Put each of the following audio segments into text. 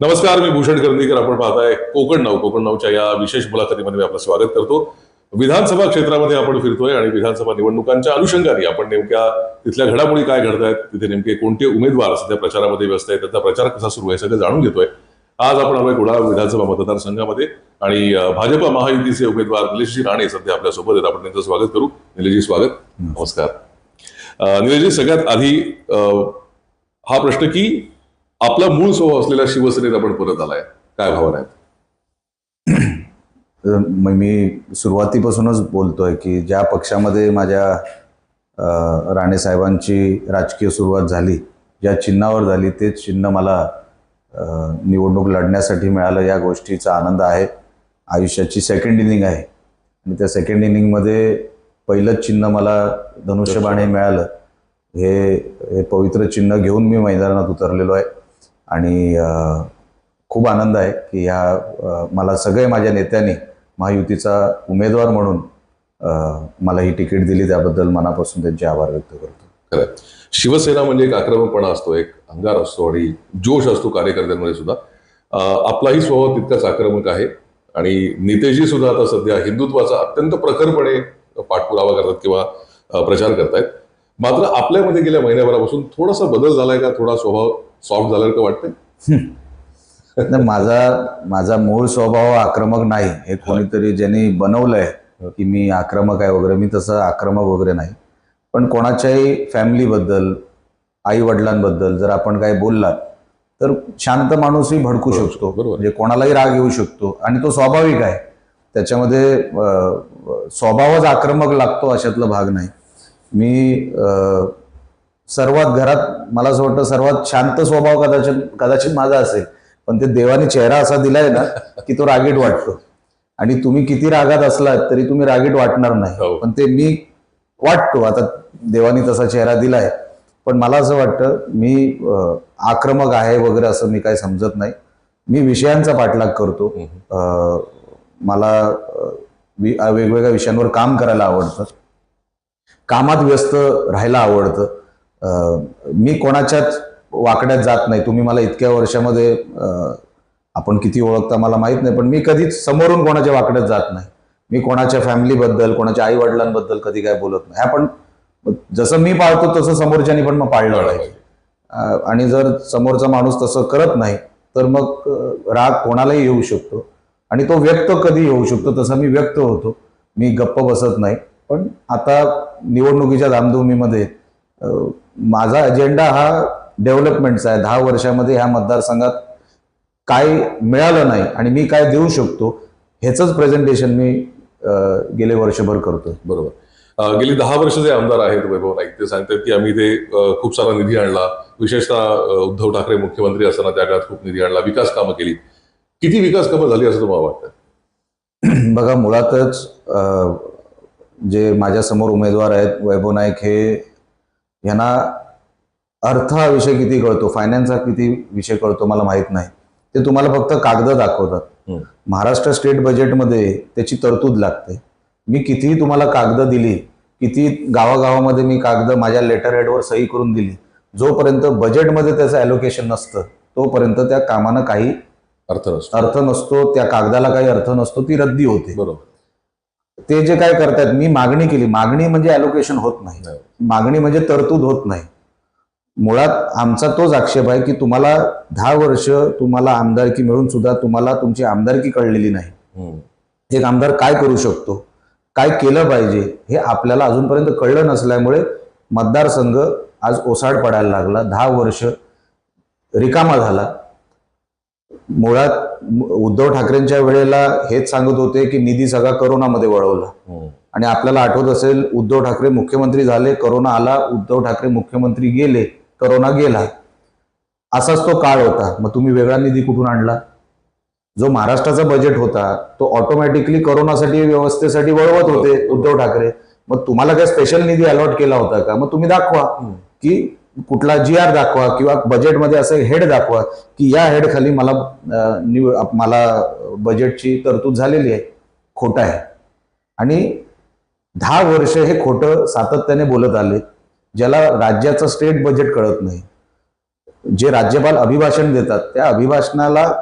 नमस्कार मी भूषण करंदीकर. आपण पाहताय कोकण नाव कोकण नावच्या या विशेष मुलाखतीमध्ये मी आपलं स्वागत करतो. विधानसभा क्षेत्रामध्ये आपण फिरतोय आणि विधानसभा निवडणुकांच्या अनुषंगाने आपण नेमक्या तिथल्या घडामोडी काय घडतायत तिथे नेमके कोणते उमेदवार सध्या प्रचारामध्ये व्यस्त आहेत त्यांचा प्रचार कसा सुरू आहे सगळं जाणून घेतोय. आज आपण आलोय कुडाळ विधानसभा मतदारसंघामध्ये आणि भाजप महायुतीचे उमेदवार निलेशजी राणे सध्या आपल्यासोबत आहेत. आपण त्यांचं स्वागत करू. निलेशजी स्वागत. नमस्कार. निलेशजी सगळ्यात आधी हा प्रश्न की आपला मूळ स्वभाव असलेल्या शिवसेनेत आपण परत आलाय. काय भावना आहेत? मी सुरुवातीपासूनच बोलतोय की ज्या पक्षामध्ये माझ्या राणेसाहेबांची राणे साहेबांची राजकीय सुरुवात झाली ज्या चिन्हावर झाली तेच चिन्ह मला निवडणूक लढण्यासाठी मिळालं. या गोष्टीचा आनंद आहे. आयुष्याची सेकंड इनिंग आहे. आणि त्या सेकंड इनिंगमध्ये पहिलंच चिन्ह मला धनुष्यबाणे मिळालं. हे हे पवित्र चिन्ह घेऊन मी मैदानात उतरलेलो आहे. आणि खूप आनंद आहे की ह्या मला सगळे माझ्या नेत्यांनी महायुतीचा उमेदवार म्हणून मला ही तिकीट दिली. त्याबद्दल मनापासून त्यांचे आभार व्यक्त करतो. खरं शिवसेना म्हणजे एक आक्रमकपणा असतो एक अंगार असतो आणि जोश असतो कार्यकर्त्यांमध्ये सुद्धा. आपलाही स्वभाव तितकाच आक्रमक आहे आणि नितेजी सुद्धा आता सध्या हिंदुत्वाचा अत्यंत प्रखरपणे पाठपुरावा करतात किंवा प्रचार करतायत. मात्र आपल्यामध्ये गेल्या महिन्याभरापासून थोडासा बदल झालाय का? थोडा स्वभाव सॉफ्ट झालाय का वाटतंय? माझा माझा मूळ स्वभाव आक्रमक नाही. हे कोणीतरी ज्यांनी बनवलंय की मी आक्रमक आहे वगैरे मी तसं आक्रमक वगैरे नाही. पण कोणाच्याही फॅमिलीबद्दल आई वडिलांबद्दल जर आपण काही बोललात तर शांत माणूसही भडकू शकतो. बरोबर. म्हणजे कोणालाही राग येऊ शकतो. आणि तो स्वाभाविक आहे. त्याच्यामध्ये स्वभावच आक्रमक लागतो अशातला भाग नाही. मी सर्वात घरात मला असं वाटतं सर्वात शांत स्वभाव कदाचित कदाचित माझा असेल. पण ते देवाने चेहरा असा दिलाय ना की तो रागीट वाटतो. आणि तुम्ही किती रागात असलात तरी तुम्ही रागीट वाटणार हो. नाही पण ते मी वाटतो. आता देवाने तसा चेहरा दिलाय. पण मला असं वाटतं मी आक्रमक आहे वगैरे असं मी काही समजत नाही. मी विषयांचा पाठलाग करतो. मला वेगवेगळ्या विषयांवर काम करायला आवडतं. कामात व्यस्त राहायला आवडतं. मी कोणाच्याच वाकड्यात जात नाही. तुम्ही मला इतक्या वर्षामध्ये आपण किती ओळखता मला माहीत नाही पण मी कधीच समोरून कोणाच्या वाकड्यात जात नाही. मी कोणाच्या फॅमिलीबद्दल कोणाच्या आई वडिलांबद्दल कधी काय बोलत नाही. आपण जसं मी पाळतो तसं समोरच्यानी पण मग पाळलं पाहिजे. आणि जर समोरचा माणूस तसं करत नाही तर मग राग कोणालाही येऊ शकतो. आणि तो व्यक्त कधी होऊ शकतो तसा मी व्यक्त होतो. मी गप्प बसत नाही. पण आता निवडणुकीच्या धामधुमीमध्ये माझा अजेंडा हा डेव्हलपमेंटचा आहे. दहा वर्षामध्ये ह्या मतदारसंघात काय मिळालं नाही आणि मी काय देऊ शकतो ह्याचंच प्रेझेंटेशन मी गेले वर्षभर करतोय. बरोबर. गेली दहा वर्ष जे आमदार आहेत वैभव नाईक ते सांगतात की आम्ही ते खूप सारा निधी आणला. विशेषतः उद्धव ठाकरे मुख्यमंत्री असताना त्या काळात खूप निधी आणला. विकास कामं केली. किती विकास कामं झाली असं तुम्हाला वाटतं? बघा मुळातच जे माझ्यासमोर उमेदवार आहेत वैभव नाईक हे यांना अर्थ हा विषय किती कळतो फायनान्स हा किती विषय कळतो मला माहीत नाही. ते तुम्हाला फक्त कागद दाखवतात. महाराष्ट्र स्टेट बजेटमध्ये त्याची तरतूद लागते. मी कितीही तुम्हाला कागद दिली किती गावागावामध्ये मी कागद माझ्या लेटर हेडवर सही करून दिली जोपर्यंत बजेटमध्ये त्याचं ॲलोकेशन नसतं तोपर्यंत त्या कामानं काही अर्थ नसतो. अर्थ नसतो त्या कागदाला काही अर्थ नसतो ती रद्दी होते. बरोबर. ते जे काय करतायत मी मागणी केली. मागणी म्हणजे अलोकेशन होत नाही. नाही. मागणी म्हणजे तरतूद होत नाही. मुळात आमचा तोच आक्षेप आहे की तुम्हाला दहा वर्ष तुम्हाला आमदारकी मिळून सुद्धा तुम्हाला तुमची आमदारकी कळलेली नाही. एक आमदार काय करू शकतो? काय केलं पाहिजे? हे आपल्याला अजूनपर्यंत कळलं नसल्यामुळे मतदारसंघ आज ओसाड पडायला लागला. दहा वर्ष रिकामा झाला. मुळात उद्धव ठाकरेंच्या वेळेला हेच सांगत होते की निधी सगळा करोनामध्ये वळवला. हम्म. आणि आपल्याला आठवत असेल उद्धव ठाकरे मुख्यमंत्री झाले करोना आला उद्धव ठाकरे मुख्यमंत्री गेले करोना गेला. असाच तो काळ होता. मग तुम्ही वेगळा निधी कुठून आणला? जो महाराष्ट्राचा बजेट होता तो ऑटोमॅटिकली करोनासाठी व्यवस्थेसाठी वळवत होते उद्धव ठाकरे. मग तुम्हाला काय स्पेशल निधी अलॉट केला होता का? मग तुम्ही दाखवा. की कुठला जी आर दाखवा किंवा बजेटमध्ये असं हेड दाखवा की या हेडखाली मला निव- मला बजेटची तरतूद झालेली आहे. खोटं आहे. आणि दहा वर्ष हे खोटं सातत्याने बोलत आले ज्याला राज्याचं स्टेट बजेट कळत नाही. जे राज्यपाल अभिभाषण देतात त्या अभिभाषणाला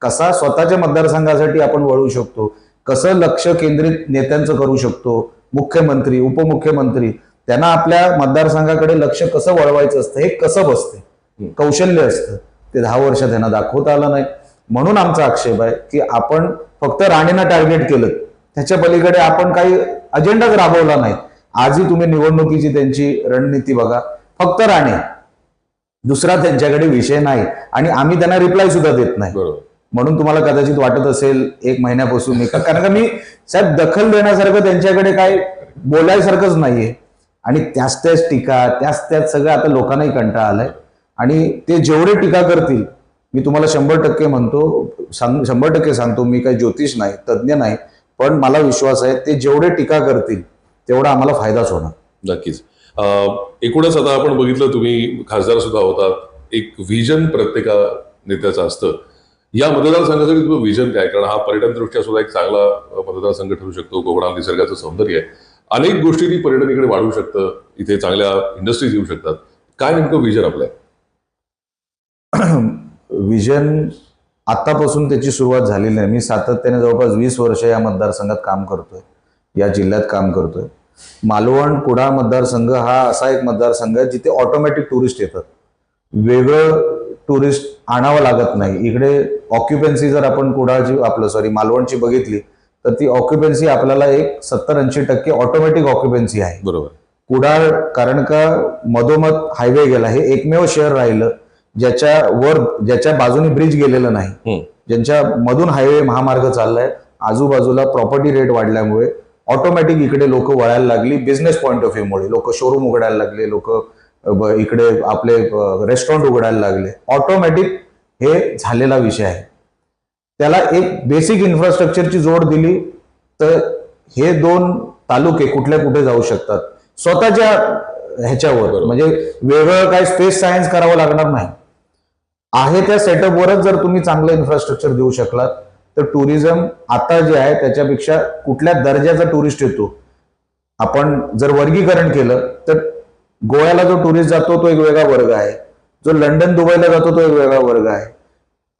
कसा स्वतःच्या मतदारसंघासाठी आपण वळू शकतो? कसं लक्ष केंद्रित नेत्यांचं करू शकतो? मुख्यमंत्री उपमुख्यमंत्री त्यांना आपल्या मतदारसंघाकडे लक्ष कसं वळवायचं असतं हे कसं बसते कौशल्य असतं. ते दहा वर्ष त्यांना दाखवता आलं नाही. म्हणून आमचा आक्षेप आहे की आपण फक्त राणेंना टार्गेट केलं. त्याच्या पलीकडे आपण काही अजेंडाच राबवला नाही आजही तुम्ही निवडणुकीची त्यांची रणनीती बघा. फक्त राणे. दुसरा त्यांच्याकडे विषय नाही. आणि आम्ही त्यांना रिप्लाय सुद्धा देत नाही. म्हणून तुम्हाला कदाचित वाटत असेल एक महिन्यापासून मी कारण का मी साहेब दखल देण्यासारखं त्यांच्याकडे काय बोलायसारखंच नाहीये. आणि त्याच त्याच टीका त्याच त्याच सगळं आता लोकांनाही कंटाळा आलाय. आणि ते जेवढे टीका करतील मी तुम्हाला शंभर टक्के म्हणतो सांग शंभर टक्के सांगतो मी काही ज्योतिष नाही तज्ज्ञ नाही पण मला विश्वास आहे ते जेवढे टीका करतील तेवढा आम्हाला फायदाच होणार. नक्कीच. एकूणच आता आपण बघितलं तुम्ही खासदार सुद्धा होतात. एक व्हिजन प्रत्येका नेत्याचं असतं. या मतदारसंघासाठी तुम्ही व्हिजन काय? कारण हा पर्यटन दृष्ट्या सुद्धा एक चांगला मतदारसंघ ठरू शकतो. कोकणात निसर्गाचं सौंदर्य आहे. अनेक गोष्टी ती पर्यटन इकडे वाढवू शकतं इथे चांगल्या इंडस्ट्रीज येऊ शकतात. काय नेमकं विजन आपलं विजन आतापासून त्याची सुरुवात झालेली आहे. मी सातत्याने जवळपास वीस वर्ष या मतदारसंघात काम करतोय. या जिल्ह्यात काम करतोय. मालवण कुडा मतदारसंघ हा असा एक मतदारसंघ आहे जिथे ऑटोमॅटिक टुरिस्ट येतात. वेगळं टुरिस्ट आणावं लागत नाही. इकडे ऑक्युपन्सी जर आपण कुडाची आपलं सॉरी मालवणची बघितली तर ती ऑक्युपन्सी आपल्याला एक सत्तर ऐंशी टक्के ऑटोमॅटिक ऑक्युपन्सी आहे. बरोबर. कुडाळ कारण का मधोमध हायवे गेला हे एकमेव शहर राहिलं ज्याच्या वर ज्याच्या बाजूने ब्रिज गेलेलं नाही. ज्यांच्या मधून हायवे महामार्ग चाललाय आजूबाजूला प्रॉपर्टी रेट वाढल्यामुळे ऑटोमॅटिक इकडे लोक वळायला लागली बिझनेस पॉईंट ऑफ व्ह्यूमुळे लोक शोरूम उघडायला लागले लोक इकडे आपले रेस्टॉरंट उघडायला लागले. ऑटोमॅटिक हे झालेला विषय आहे. त्याला एक बेसिक इन्फ्रास्ट्रक्चरची जोड दिली तर हे दोन तालुके कुठल्या कुठे जाऊ शकतात? स्वतःच्या ह्याच्यावर. म्हणजे वेगळं काय स्पेस सायन्स करावं लागणार नाही. आहे त्या सेटअपवरच जर तुम्ही चांगलं इन्फ्रास्ट्रक्चर देऊ शकलात तर टुरिझम आता जे आहे त्याच्यापेक्षा कुठल्या दर्जाचा टुरिस्ट येतो? आपण जर वर्गीकरण केलं तर गोव्याला जो टुरिस्ट जातो तो एक वेगळा वर्ग आहे. जो लंडन दुबईला जातो तो एक वेगळा वर्ग आहे.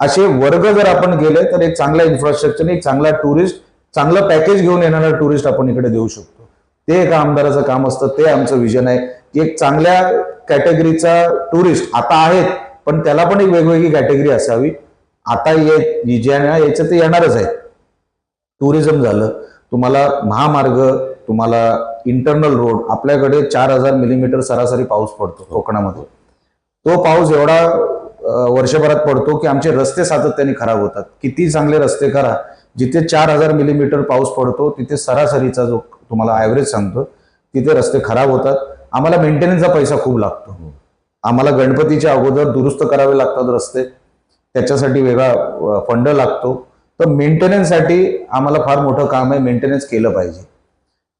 असे वर्ग जर आपण गेले तर एक चांगला इन्फ्रास्ट्रक्चर एक चांगला टुरिस्ट चांगलं पॅकेज घेऊन येणारा टुरिस्ट आपण इकडे देऊ शकतो. ते एका आमदाराचं काम असतं ते आमचं विजन आहे. एक चांगल्या कॅटेगरीचा टुरिस्ट आता आहेत पण त्याला पण एक वेगवेगळी कॅटेगरी असावी. आता ये ज्या ते येणारच आहे टुरिझम झालं तुम्हाला महामार्ग तुम्हाला इंटरनल रोड आपल्याकडे चार हजार मिलीमीटर सरासरी पाऊस पडतो कोकणामध्ये. तो पाऊस एवढा वर्षभरात पडतो की आमचे रस्ते सातत्याने खराब होतात. किती चांगले रस्ते करा. जिथे चार हजार मिलीमीटर पाऊस पडतो तिथे सरासरीचा जो तुम्हाला ऍव्हरेज सांगतो तिथे रस्ते खराब होतात. आम्हाला मेंटेनन्सचा पैसा खूप लागतो. आम्हाला गणपतीच्या अगोदर दुरुस्त करावे लागतात रस्ते. त्याच्यासाठी वेगळा फंड लागतो. तर मेंटेनन्ससाठी आम्हाला फार मोठं काम आहे मेंटेनन्स केलं पाहिजे.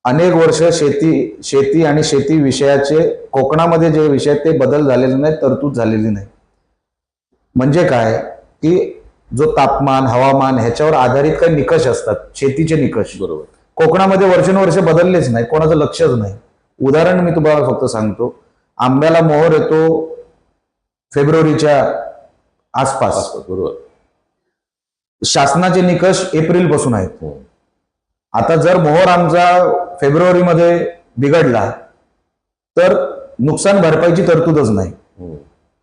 अनेक वर्ष शेती शेती आणि शेती विषयाचे कोकणामध्ये जे विषय आहेत ते बदल झालेले नाहीत तरतूद झालेली नाही म्हणजे काय? की जो तापमान हवामान ह्याच्यावर आधारित काही निकष असतात शेतीचे निकष. बरोबर. कोकणामध्ये वर्षानुवर्ष बदललेच नाही कोणाचं लक्षच नाही. उदाहरण मी तुम्हाला फक्त सांगतो. आंब्याला मोहर येतो फेब्रुवारीच्या आसपास. बरोबर. शासनाचे निकष एप्रिलपासून आहेत. हम्म. आता जर मोहर आमचा फेब्रुवारीमध्ये बिघडला तर नुकसान भरपाईची तरतूदच नाही. हम्म.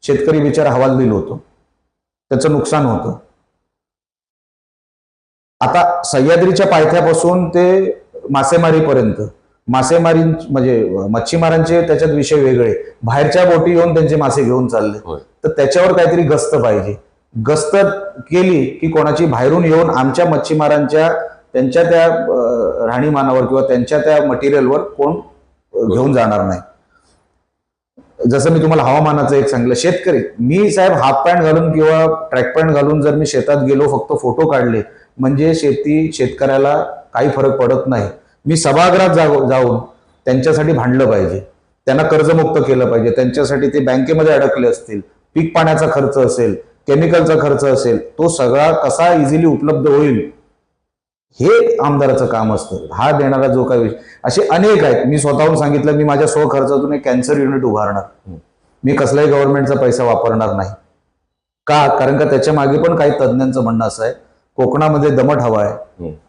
शेतकरी बिचारा हवालदिल होतो. त्याचं नुकसान होतं. आता सह्याद्रीच्या पायथ्यापासून ते मासेमारीपर्यंत मासेमारी म्हणजे मच्छीमारांचे त्याच्यात विषय वेगळे. बाहेरच्या बोटी येऊन त्यांचे मासे घेऊन चालले. तर त्याच्यावर काहीतरी गस्त पाहिजे. गस्त केली की कोणाची बाहेरून येऊन आमच्या मच्छीमारांच्या त्यांच्या त्या राहणीमानावर किंवा त्यांच्या त्या मटेरियलवर कोण घेऊन जाणार नाही. जसं मी तुम्हाला हवामानाचं एक सांगितलं शेतकरी मी साहेब हाफ पॅन्ट घालून किंवा ट्रॅक पॅन्ट घालून जर मी शेतात गेलो फक्त फोटो काढले म्हणजे शेती शेतकऱ्याला काही फरक पडत नाही. मी सभागृहात जाऊ जाऊन त्यांच्यासाठी भांडलं पाहिजे. त्यांना कर्जमुक्त केलं पाहिजे. त्यांच्यासाठी ते बँकेमध्ये अडकले असतील. पीक पाण्याचा खर्च असेल केमिकलचा खर्च असेल तो सगळा कसा इझिली उपलब्ध होईल हे आमदाराचं काम असतं. हा देणारा जो काही विषय असे अनेक आहेत. मी स्वतःहून सांगितलं मी माझ्या स्वखर्चातून एक कॅन्सर युनिट उभारणार. मी कसलाही गव्हर्नमेंटचा पैसा वापरणार नाही. का? कारण का त्याच्यामागे पण काही तज्ज्ञांचं म्हणणं असं आहे. कोकणामध्ये दमट हवा आहे.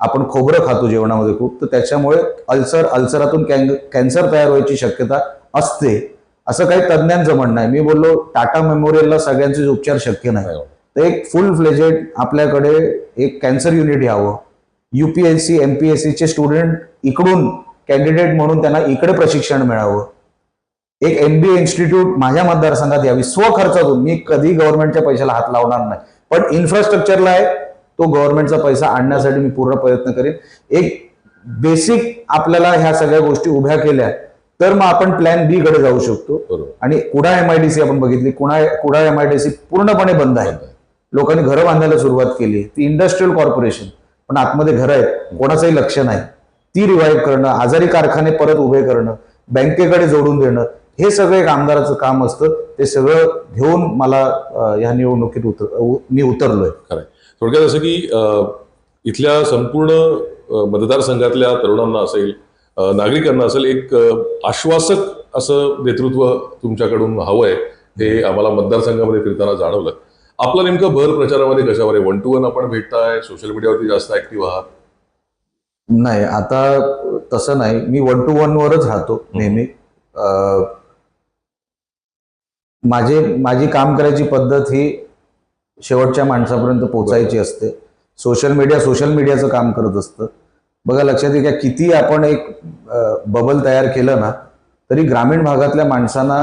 आपण खोबरं खातो जेवणामध्ये खूप. तर त्याच्यामुळे अल्सर अल्सरातून कॅन- कॅन्सर तयार व्हायची शक्यता असते. असं काही तज्ज्ञांचं म्हणणं आहे. मी बोललो टाटा मेमोरियलला सगळ्यांचे उपचार शक्य नाही. नाही. तर एक फुल फ्लेजेड आपल्याकडे एक कॅन्सर युनिट यावं. युपीएससी एमपीएससी चे स्टुडंट इकडून कॅन्डिडेट म्हणून त्यांना इकडे प्रशिक्षण मिळावं. एक एमबीए इन्स्टिट्यूट माझ्या मतदारसंघात यावी स्वखर्चातून. मी कधी गव्हर्नमेंटच्या पैशाला हात लावणार नाही. पण इन्फ्रास्ट्रक्चरला आहे तो गव्हर्नमेंटचा पैसा आणण्यासाठी मी पूर्ण प्रयत्न करेन. एक बेसिक आपल्याला ह्या सगळ्या गोष्टी उभ्या केल्या तर मग आपण प्लॅन बी कडे जाऊ शकतो. आणि कुडा एमआयडीसी आपण बघितली कुणा कुडा एमआयडीसी पूर्णपणे बंद आहे. लोकांनी घरं बांधायला सुरुवात केली. ती इंडस्ट्रीयल कॉर्पोरेशन पण आतमध्ये घरं आहेत कोणाचंही लक्ष नाही. ती रिवाईव्ह करणं आजारी कारखाने परत उभे करणं बँकेकडे जोडून देणं हे सगळं एक आमदाराचं काम असतं. ते सगळं घेऊन मला या ह्या निवडणुकीत उतर उ- मी उतरलोय. खरं थोडक्यात असं की इथल्या संपूर्ण मतदारसंघातल्या तरुणांना असेल नागरिकांना असेल एक आश्वासक असं नेतृत्व तुमच्याकडून हवंय हे आम्हाला मतदारसंघामध्ये फिरताना जाणवलं. आपला नेमकं भर प्रचारामध्ये कशावर आहे? वन टू वन आपण भेटताय सोशल मीडियावरती जास्त ऍक्टिव्ह आहात? नाही आता तसं नाही. मी वन टू वन वरच राहतो नेहमी. माझे माझी काम करायची पद्धत ही शेवटच्या माणसापर्यंत पोहोचायची असते. सोशल मीडिया सोशल मीडियाचं काम करत असतं. बघा लक्षात येईल का किती आपण एक बबल तयार केलं ना तरी ग्रामीण भागातल्या माणसांना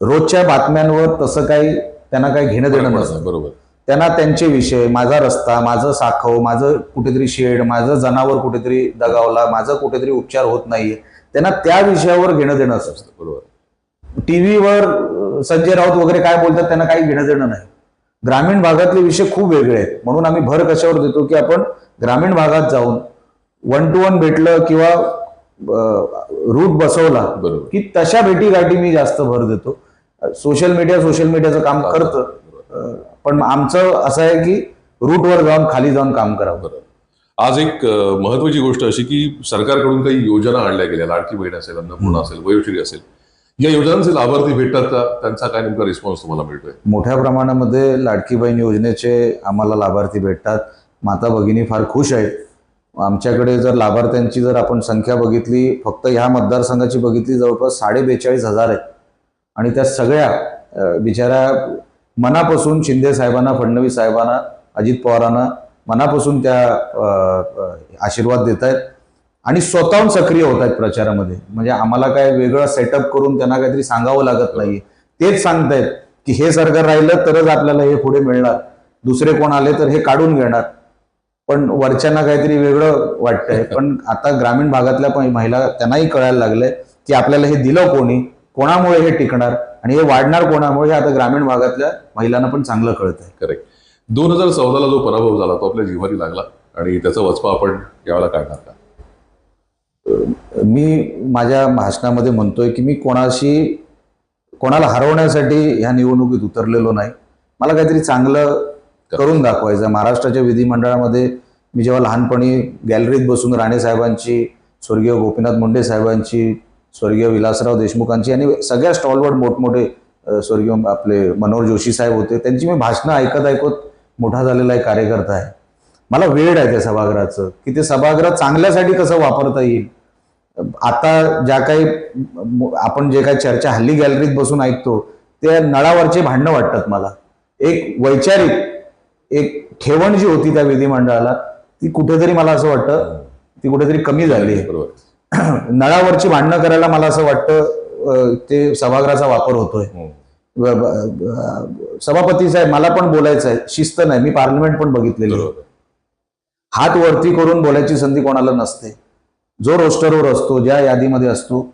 रोजच्या बातम्यांवर तसं काही त्यांना काही घेणं देणं नसतं. बरोबर. त्यांना त्यांचे विषय माझा रस्ता माझं साखव माझं कुठेतरी शेड माझं जनावर कुठेतरी दगावला माझं कुठेतरी उपचार होत नाहीये त्यांना त्या विषयावर घेणं देणं असतं. बरोबर. टीव्हीवर संजय राऊत वगैरे काय बोलतात त्यांना काही घेणं देणं नाही. ग्रामीण भागातले विषय खूप वेगळे आहेत. म्हणून आम्ही भर कशावर देतो की आपण ग्रामीण भागात जाऊन वन टू वन भेटलं किंवा रूट बसवला की तशा भेटीगाठी मी जास्त भर देतो. सोशल मीडिया सोशल मीडियाचं काम करतं. पण आमचं असं आहे की रूटवर जाऊन खाली जाऊन काम करावं. आज एक महत्वाची गोष्ट अशी की सरकारकडून काही योजना आणल्या गेल्या. लाडकी बहीण असेल अन्नपूर्णा असेल वयोश्री असेल. या योजनांचे लाभार्थी भेटतात का? त्यांचा काय नेमका रिस्पॉन्स तुम्हाला मिळतोय? मोठ्या प्रमाणामध्ये लाडकी बहीण योजनेचे आम्हाला लाभार्थी भेटतात. माता भगिनी फार खुश आहेत. आमच्याकडे जर लाभार्थ्यांची जर आपण संख्या बघितली फक्त ह्या मतदारसंघाची बघितली जवळपास साडे बेचाळीस हजार आहेत. आणि त्या सगळ्या बिचाऱ्या मनापासून शिंदे साहेबांना फडणवीस साहेबांना अजित पवारांना मनापासून त्या आशीर्वाद देत आहेत आणि स्वतःहून सक्रिय होत आहेत प्रचारामध्ये. म्हणजे आम्हाला काय वेगळं सेटअप करून त्यांना काहीतरी सांगावं लागत नाही तेच सांगतायत की हे सरकार राहिलं तरच आपल्याला हे पुढे मिळणार. दुसरे कोण आले तर हे काढून घेणार. पण वरच्यांना काहीतरी वेगळं वाटतंय. पण आता ग्रामीण भागातल्या पण महिला त्यांनाही कळायला लागलंय की आपल्याला हे दिलं कोणी? कोणामुळे हे टिकणार आणि हे वाढणार कोणामुळे हे आता ग्रामीण भागातल्या महिलांना पण चांगलं कळत आहे करेक्ट दोन हजार चौदाला जो पराभव झाला तो आपल्या जिव्हारी लागला. आणि त्याचा वचपा आपण यावेळेला काढणार का? मी माझ्या भाषणामध्ये म्हणतोय की मी कोणाशी कोणाला हरवण्यासाठी ह्या निवडणुकीत उतरलेलो नाही. मला काहीतरी चांगलं करून दाखवायचं महाराष्ट्राच्या विधिमंडळामध्ये मी जेव्हा लहानपणी गॅलरीत बसून राणे साहेबांची स्वर्गीय गोपीनाथ मुंडे साहेबांची स्वर्गीय विलासराव देशमुखांची आणि सगळ्या स्टॉलवर मोठमोठे स्वर्गीय आपले मनोहर जोशी साहेब होते. त्यांची मी भाषणं ऐकत ऐकत मोठा झालेला एक कार्यकर्ता आहे. मला वेळ आहे त्या सभागृहाचं. की ते सभागृह चांगल्यासाठी कसं वापरता येईल? आता ज्या काही आपण जे काही चर्चा हल्ली गॅलरीत बसून ऐकतो त्या नळावरचे भांडणं वाटतात मला. एक वैचारिक एक ठेवण जी होती त्या विधिमंडळाला ती कुठेतरी मला असं वाटतं ती कुठेतरी कमी झाली आहे. बरोबर. नळावरची भांडणं करायला मला असं वाटतं ते सभागृहाचा वापर होतोय. ब- सभापती साहेब मला पण बोलायचं आहे. शिस्त नाही. मी पार्लमेंट पण बघितलेली हात वरती करून बोलायची संधी कोणाला नसते. जो रोस्टरवर असतो ज्या यादीमध्ये असतो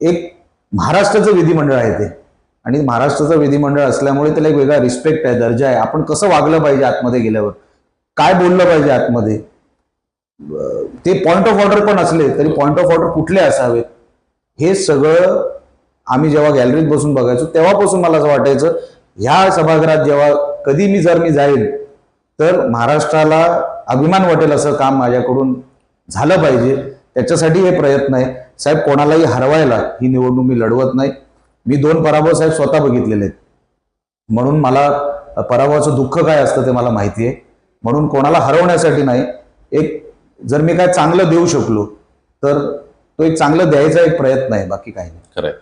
एक महाराष्ट्राचं विधिमंडळ आहे ते. आणि महाराष्ट्राचं विधिमंडळ असल्यामुळे त्याला एक वेगळा रिस्पेक्ट आहे दर्जा आहे. आपण कसं वागलं पाहिजे आतमध्ये गेल्यावर? काय बोललं पाहिजे आतमध्ये? ते पॉइंट ऑफ ऑर्डर पण असले तरी पॉइंट ऑफ ऑर्डर कुठले असावेत? हे सगळं आम्ही जेव्हा गॅलरीत बसून बघायचो तेव्हापासून मला असं वाटायचं ह्या सभागृहात जेव्हा कधी मी जर मी जाईल तर महाराष्ट्राला अभिमान वाटेल असं काम माझ्याकडून झालं पाहिजे. त्याच्यासाठी हे प्रयत्न आहे. साहेब कोणालाही हरवायला ही निवडणूक मी लढवत नाही. मी दोन पराभव साहेब स्वतः बघितलेले आहेत. म्हणून मला पराभवाचं दुःख काय असतं ते मला माहिती आहे. म्हणून कोणाला हरवण्यासाठी नाही. एक जर मी काय चांगलं देऊ शकलो तर तो एक चांगलं द्यायचा एक प्रयत्न आहे बाकी काही नाही. खरंय.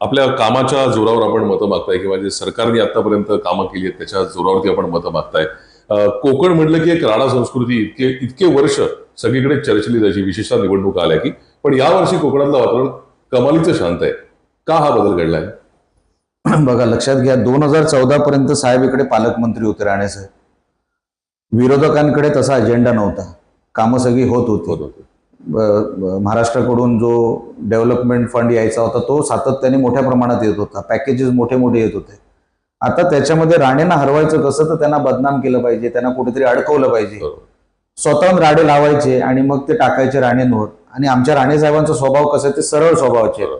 आपल्या कामाच्या जोरावर आपण मतं मागताय किंवा जे सरकारने आतापर्यंत कामं केली आहेत त्याच्या जोरावरती आपण मतं मागताय. कोकण म्हटलं की एक राणा संस्कृती इतके इतके वर्ष सगळीकडे चर्चली जायची विशेषतः निवडणुका आल्या की पण यावर्षी कोकणातलं वातावरण कमालीचं शांत आहे. का हा बदल घडलाय? बघा लक्षात घ्या दोन हजार चौदा पर्यंत साहेब इकडे पालकमंत्री होते राणे साहेब विरोधकांकडे तसा अजेंडा नव्हता. कामं सगळी होत होती. महाराष्ट्राकडून जो डेव्हलपमेंट फंड यायचा होता तो सातत्याने मोठ्या प्रमाणात येत होता. पॅकेजेस मोठे मोठे येत होते. आता त्याच्यामध्ये राणेंना हरवायचं कसं तर त्यांना बदनाम केलं पाहिजे त्यांना कुठेतरी अडकवलं पाहिजे. बरोबर. स्वतःहून राडे लावायचे आणि मग ते टाकायचे राणेंवर आणि आमच्या राणे साहेबांचा स्वभाव कसा आहे ते सरळ स्वभावाचे आहेत.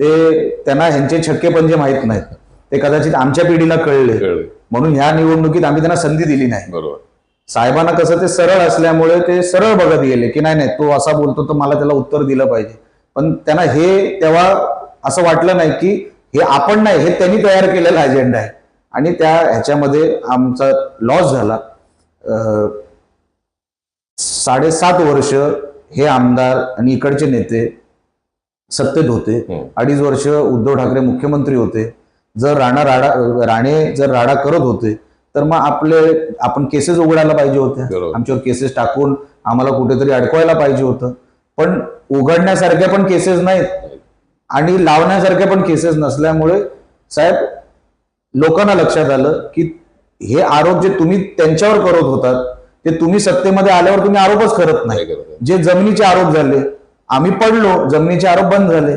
ते त्यांना ह्यांचे छक्के पंजे माहीत नाहीत. ते कदाचित आमच्या पिढीला कळले. कळलं. म्हणून ह्या निवडणुकीत आम्ही त्यांना संधी दिली नाही. बरोबर. साहेबांना कसं ते सरळ असल्यामुळे ते सरळ बघत गेले की नाही नाही तो असा बोलतो तर मला त्याला उत्तर दिलं पाहिजे. पण त्यांना हे तेव्हा असं वाटलं नाही की हे आपण नाही हे त्यांनी तयार केलेला अजेंडा आहे. आणि त्या ह्याच्यामध्ये आमचा लॉस झाला. साडेसात वर्ष हे आमदार आणि इकडचे नेते सत्तेत होते. अडीच वर्ष उद्धव ठाकरे मुख्यमंत्री होते. जर राणा राडा राणे जर राडा करत होते तर मग आपले आपण केसेस उघडायला पाहिजे होत्या. आमच्यावर केसेस टाकून आम्हाला कुठेतरी अडकवायला पाहिजे होतं. पण उघडण्यासारख्या पण केसेस नाहीत. आणि लावण्यासारख्या पण केसेस नसल्यामुळे साहेब लोकांना लक्षात आलं की हे आरोप जे तुम्ही त्यांच्यावर करत होतात ते तुम्ही सत्तेमध्ये आल्यावर तुम्ही आरोपच करत नाही? जे जमिनीचे आरोप झाले आम्ही पडलो जमिनीचे आरोप बंद झाले.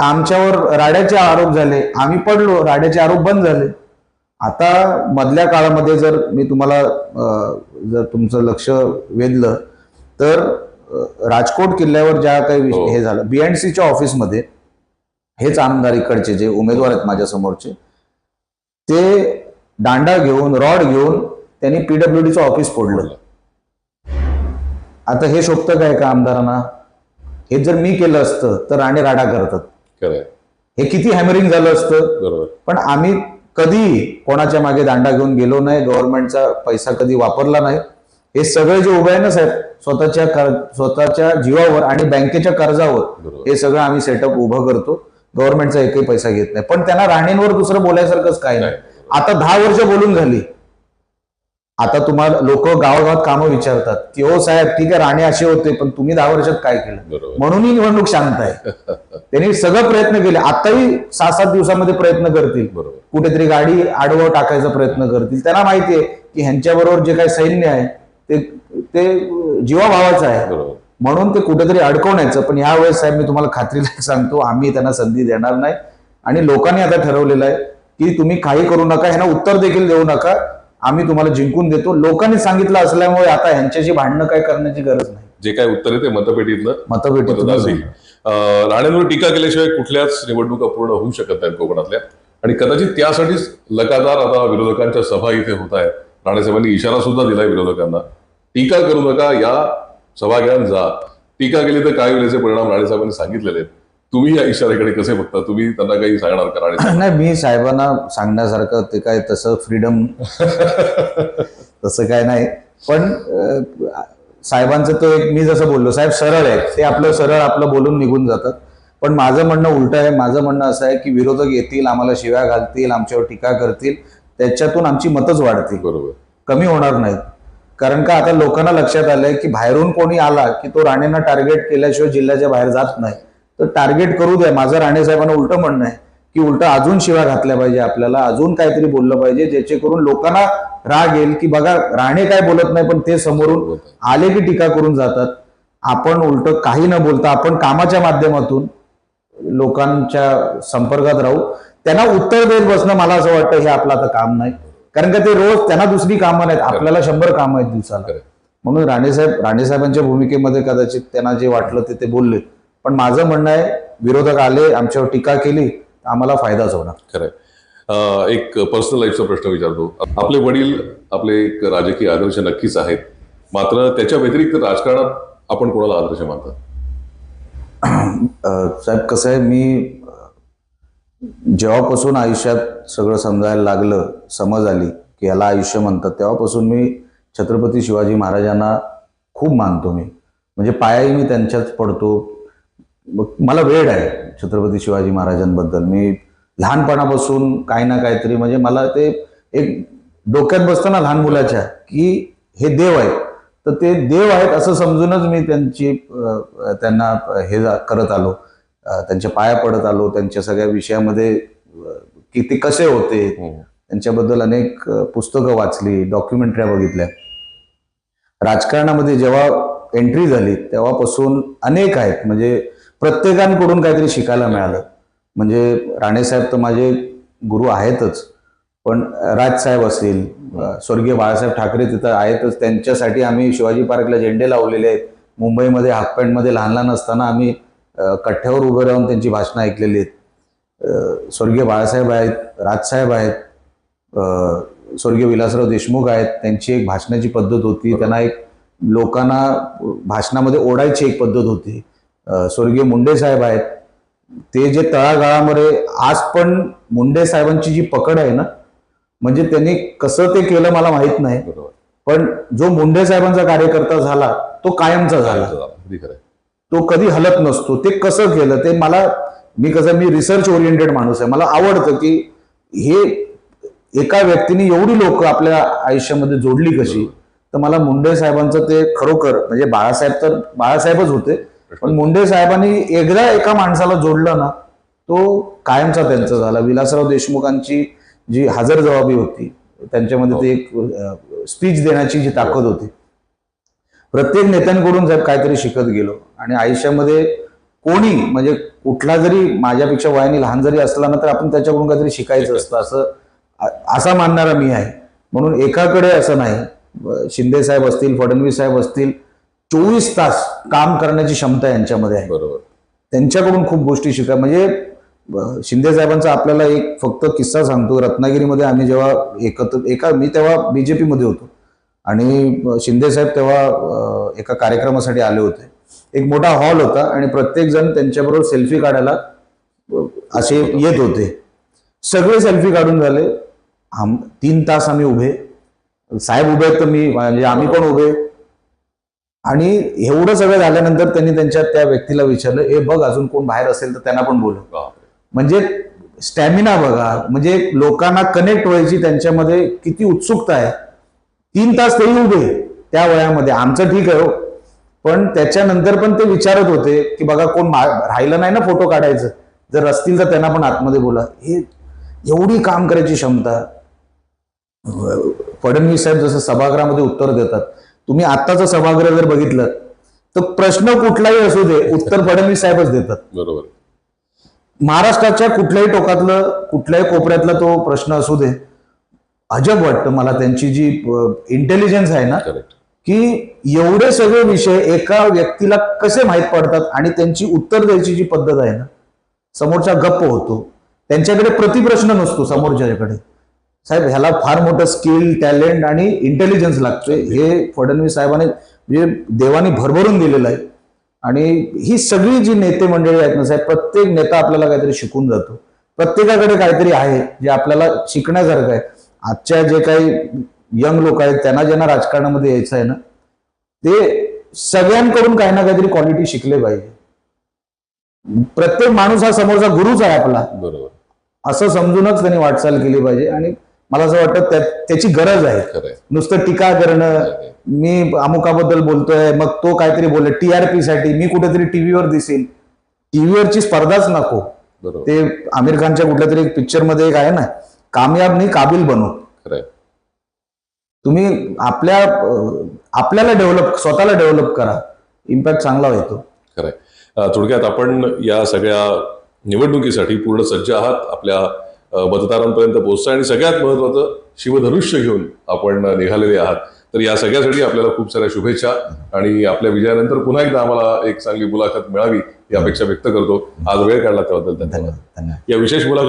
आमच्यावर राड्याचे आरोप झाले आम्ही पडलो राड्याचे आरोप बंद झाले. आता मधल्या काळामध्ये जर मी तुम्हाला जर तुमचं लक्ष वेधलं तर राजकोट किल्ल्यावर ज्या काही हो. हे झालं बीएनसीच्या ऑफिसमध्ये हेच आमदार इकडचे जे उमेदवार आहेत माझ्या समोरचे ते दांडा घेऊन रॉड घेऊन त्यांनी पीडब्ल्यूडीचं ऑफिस फोडलं. आता हे शोभतं काय का आमदारांना? हे जर मी केलं असतं तर राणे राडा करतात. हे किती हॅमरिंग झालं असतं? बरोबर. पण आम्ही कधी कोणाच्या मागे दांडा घेऊन गेलो नाही गव्हर्नमेंटचा पैसा कधी वापरला नाही. हे सगळे जे उभे आहे ना साहेब स्वतःच्या कर स्वतःच्या जीवावर आणि बँकेच्या कर्जावर हे सगळं आम्ही सेटअप उभं करतो. गव्हर्नमेंटचा एकही पैसा घेत नाही. पण त्यांना राणेंवर दुसरं बोलायसारखंच काय नाही. आता दहा वर्ष बोलून झाली. आता तुम्हाला लोक गावागावात कामं विचारतात की हो साहेब ठीक आहे राणे असे होते पण तुम्ही दहा वर्षात काय केलं? बरोबर. म्हणून ही निवडणूक शांत आहे. त्यांनी सगळं प्रयत्न केले. आताही सहा सात दिवसामध्ये प्रयत्न करतील. बरोबर. कुठेतरी गाडी आडवं टाकायचा प्रयत्न करतील. त्यांना माहिती आहे की ह्यांच्याबरोबर जे काही सैन्य आहे ते ते जीवाभावाचं आहे. बरोबर. म्हणून ते कुठेतरी अडकवण्याचं पण यावेळेस साहेब मी तुम्हाला खात्रीला सांगतो आम्ही त्यांना संधी देणार नाही. आणि लोकांनी आता ठरवलेलं आहे की तुम्ही काही करू नका ह्यांना उत्तर देखील देऊ नका. आम्ही तुम्हाला जिंकून देतो. लोकांनी सांगितलं असल्यामुळे आता ह्यांच्याशी भांडणं काय करण्याची गरज नाही. जे काय उत्तर आहे ते मतपेटीतलं अं, राणेंवर टीका केल्याशिवाय कुठल्याच निवडणुका पूर्ण होऊ शकत नाहीत कोकणातल्या. आणि कदाचित त्यासाठीच लगातार आता विरोधकांच्या सभा इथे होत आहेत. राणेसाहेबांनी इशारा सुद्धा दिलाय विरोधकांना. टीका करू नका या सभा घ्या जा. टीका केली तर काय होण्याचे परिणाम राणेसाहेबांनी सांगितलेले आहेत. तुम्ही या इशाऱ्याकडे कसे बघता? तुम्ही त्यांना काही सांगणार का राणे नाही मी साहेबांना सांगण्यासारखं ते काय तसं फ्रीडम तसं काय नाही. पण साहेबांचं तो एक मी जसं बोललो साहेब सरळ आहेत. ते आपलं सरळ आपलं बोलून निघून जातात. पण माझं म्हणणं उलट आहे. माझं म्हणणं असं आहे की विरोधक येतील आम्हाला शिव्या घालतील आमच्यावर टीका करतील. त्याच्यातून आमची मतच वाढतील. बरोबर. कमी होणार नाहीत. कारण का आता लोकांना लक्षात आलंय की बाहेरून कोणी आला की तो राणेंना टार्गेट केल्याशिवाय जिल्ह्याच्या बाहेर जात नाही. तर टार्गेट करू द्या माझं राणे साहेबांना उलट म्हणणं आहे की उलट अजून शिवा घातल्या पाहिजे आपल्याला अजून काहीतरी बोललं पाहिजे ज्याचे करून लोकांना राग येईल की बघा राणे काय बोलत नाही पण ते समोरून आले की टीका करून जातात. आपण उलट काही न बोलता आपण कामाच्या माध्यमातून लोकांच्या संपर्कात राहू. त्यांना उत्तर देत बसणं मला असं वाटतं हे आपलं आता काम नाही. कारण का ते रोज त्यांना दुसरी कामं नाहीत. आपल्याला शंभर कामं आहेत दिवसाला. म्हणून राणेसाहेब राणेसाहेबांच्या भूमिकेमध्ये कदाचित त्यांना जे वाटलं ते ते बोलले पण माझं म्हणणं आहे विरोधक आले आमच्यावर टीका केली तर आम्हाला फायदाच होणार खरंय. अं, एक पर्सनल लाईफचा प्रश्न विचारतो. आपले वडील आपले एक राजकीय आदर्श नक्कीच आहेत. मात्र त्याच्या व्यतिरिक्त राजकारणात आपण कोणाला आदर्श मानता? अं, साहेब कसं आहे मी जेव्हापासून आयुष्यात सगळं समजायला लागलं समज आली की याला आयुष्य म्हणतात तेव्हापासून मी छत्रपती शिवाजी महाराजांना खूप मानतो मी. म्हणजे पायाही मी त्यांच्याच पडतो. मला वेळ आहे छत्रपती शिवाजी महाराजांबद्दल. मी लहानपणापासून काही ना काहीतरी म्हणजे मला ते एक डोक्यात बसतं ना लहान मुलाच्या की हे देव आहेत. तर ते देव आहेत असं समजूनच मी त्यांची त्यांना हे करत आलो. त्यांच्या पाया पडत आलो. त्यांच्या सगळ्या विषयामध्ये की ते कसे होते. हम्म. त्यांच्याबद्दल अनेक पुस्तकं वाचली डॉक्युमेंटऱ्या बघितल्या. राजकारणामध्ये जेव्हा एंट्री झाली तेव्हापासून अनेक आहेत. म्हणजे प्रत्येकांकडून काहीतरी शिकायला मिळालं. म्हणजे राणेसाहेब तर माझे गुरु आहेतच. पण राजसाहेब असतील स्वर्गीय बाळासाहेब ठाकरे तिथं आहेतच. त्यांच्यासाठी आम्ही शिवाजी पार्कला झेंडे लावलेले आहेत. मुंबईमध्ये हाफपॅन्टमध्ये लहान लहान असताना आम्ही कठ्ठ्यावर उभं राहून त्यांची भाषणं ऐकलेली आहेत. स्वर्गीय बाळासाहेब आहेत राजसाहेब आहेत स्वर्गीय विलासराव देशमुख आहेत. त्यांची एक भाषणाची पद्धत होती. त्यांना एक लोकांना भाषणामध्ये ओढायची एक पद्धत होती. स्वर्गीय मुंडे साहेब आहेत. ते जे तळागाळामध्ये आज पण मुंडे साहेबांची जी पकड आहे ना म्हणजे त्यांनी कसं ते केलं मला माहीत नाही. बरोबर. पण जो मुंडे साहेबांचा कार्यकर्ता झाला तो कायमचा झाला. तो कधी हलत नसतो. ते कसं केलं ते मला मी कसं मी रिसर्च ओरिएंटेड माणूस आहे. मला आवडतं की हे एका व्यक्तीने एवढी लोक आपल्या आयुष्यामध्ये जोडली कशी तर मला मुंडे साहेबांचं ते खरोखर म्हणजे बाळासाहेब तर बाळासाहेबच होते. पण मुंडे साहेबांनी एकदा एका माणसाला जोडलं ना तो कायमचा त्यांचा झाला. विलासराव देशमुखांची जी हजरजबाबी होती त्यांच्यामध्ये ते एक स्पीच देण्याची जी ताकद होती. प्रत्येक नेत्यांकडून साहेब काहीतरी शिकत गेलो आणि आयुष्यामध्ये कोणी म्हणजे कुठला जरी माझ्यापेक्षा वयाने लहान जरी असला ना तर आपण त्याच्याकडून काहीतरी शिकायचं असतं. असं असा मानणारा मी आहे. म्हणून एकाकडे असं नाही. शिंदे साहेब असतील फडणवीस साहेब असतील चोवीस तास काम करण्याची क्षमता यांच्यामध्ये आहे. बरोबर. त्यांच्याकडून खूप गोष्टी शिका म्हणजे शिंदे साहेबांचा आपल्याला एक फक्त किस्सा सांगतो. रत्नागिरीमध्ये आम्ही जेव्हा एकत्र एका मी तेव्हा बीजेपी मध्ये होतो. आणि शिंदे साहेब तेव्हा एका कार्यक्रमासाठी आले होते. एक मोठा हॉल होता आणि प्रत्येक जण त्यांच्याबरोबर सेल्फी काढायला असे येत होते. सगळे सेल्फी काढून झाले. आम तीन तास आम्ही उभे. साहेब उभे आहेत तर मी म्हणजे आम्ही पण उभे. आणि एवढं सगळं झाल्यानंतर त्यांनी त्यांच्या त्या व्यक्तीला विचारलं ए बघ अजून कोण बाहेर असेल तर त्यांना पण बोलव. म्हणजे स्टॅमिना बघा म्हणजे लोकांना कनेक्ट व्हायची त्यांच्यामध्ये किती उत्सुकता आहे. तीन तास तेही उभे त्या वयामध्ये. आमचं ठीक आहे हो. पण त्याच्यानंतर पण ते विचारत होते की बघा कोण राहिलं नाही ना फोटो काढायचं. जर असतील तर त्यांना पण आतमध्ये बोला. हे एवढी काम करायची क्षमता. फडणवीस साहेब जसं सभागृहामध्ये उत्तर देतात तुम्ही आत्ताचं सभागृह जर बघितलं तर प्रश्न कुठलाही असू दे उत्तर फडणवीस साहेबच देतात. बरोबर. महाराष्ट्राच्या कुठल्याही टोकातलं कुठल्याही कोपऱ्यातला तो प्रश्न असू दे अजब वाटतं मला त्यांची जी इंटेलिजन्स आहे ना की एवढे सगळे विषय एका व्यक्तीला कसे माहीत पडतात आणि त्यांची उत्तर द्यायची जी पद्धत आहे ना समोरचा गप्प होतो. त्यांच्याकडे प्रतिप्रश्न नसतो समोरच्याकडे. साहेब ह्याला फार मोठं स्किल टॅलेंट आणि इंटेलिजन्स लागतोय. हे फडणवीस साहेबांनी म्हणजे देवानी भरभरून दिलेलं आहे. आणि ही सगळी जी नेते मंडळी आहेत ना साहेब प्रत्येक नेता आपल्याला काहीतरी शिकून जातो. प्रत्येकाकडे काहीतरी आहे जे आपल्याला शिकण्यासारखं आहे. आजच्या जे काही यंग लोक आहेत त्यांना ज्यांना राजकारणामध्ये यायचं आहे ना ते सगळ्यांकडून काही ना काहीतरी क्वालिटी शिकले पाहिजे. प्रत्येक माणूस हा समोरचा गुरुच आहे आपला. बरोबर. असं समजूनच त्यांनी वाटचाल केली पाहिजे आणि मला असं वाटतं त्या- त्याची गरज आहे. नुसतं टीका करणं मी अमुकाबद्दल बोलतोय मग तो काहीतरी बोलले टीआरपी साठी मी कुठेतरी टीव्हीवर दिसेल टीव्हीवरची स्पर्धाच नको. ते आमिर खानच्या कुठल्या तरी एक पिक्चरमध्ये एक आहे ना कामयाब नाही काबिल खरंय. तुम्ही आपल्या आपल्याला डेव्हलप स्वतःला डेव्हलप करा. इम्पॅक्ट चांगला येतो खरंय. थोडक्यात आपण या सगळ्या निवडणुकीसाठी पूर्ण सज्ज आहात. आपल्या मतदारांपर्यंत पोहोचता आणि सगळ्यात महत्वाचं शिवधनुष्य घेऊन आपण निघालेले आहात. तर या सगळ्यासाठी आपल्याला खूप साऱ्या शुभेच्छा आणि आपल्या विजयानंतर पुन्हा एकदा आम्हाला एक चांगली मुलाखत मिळावी ही अपेक्षा व्यक्त करतो. आज वेळ काढला त्याबद्दल धन्यवाद. या विशेष मुलाखत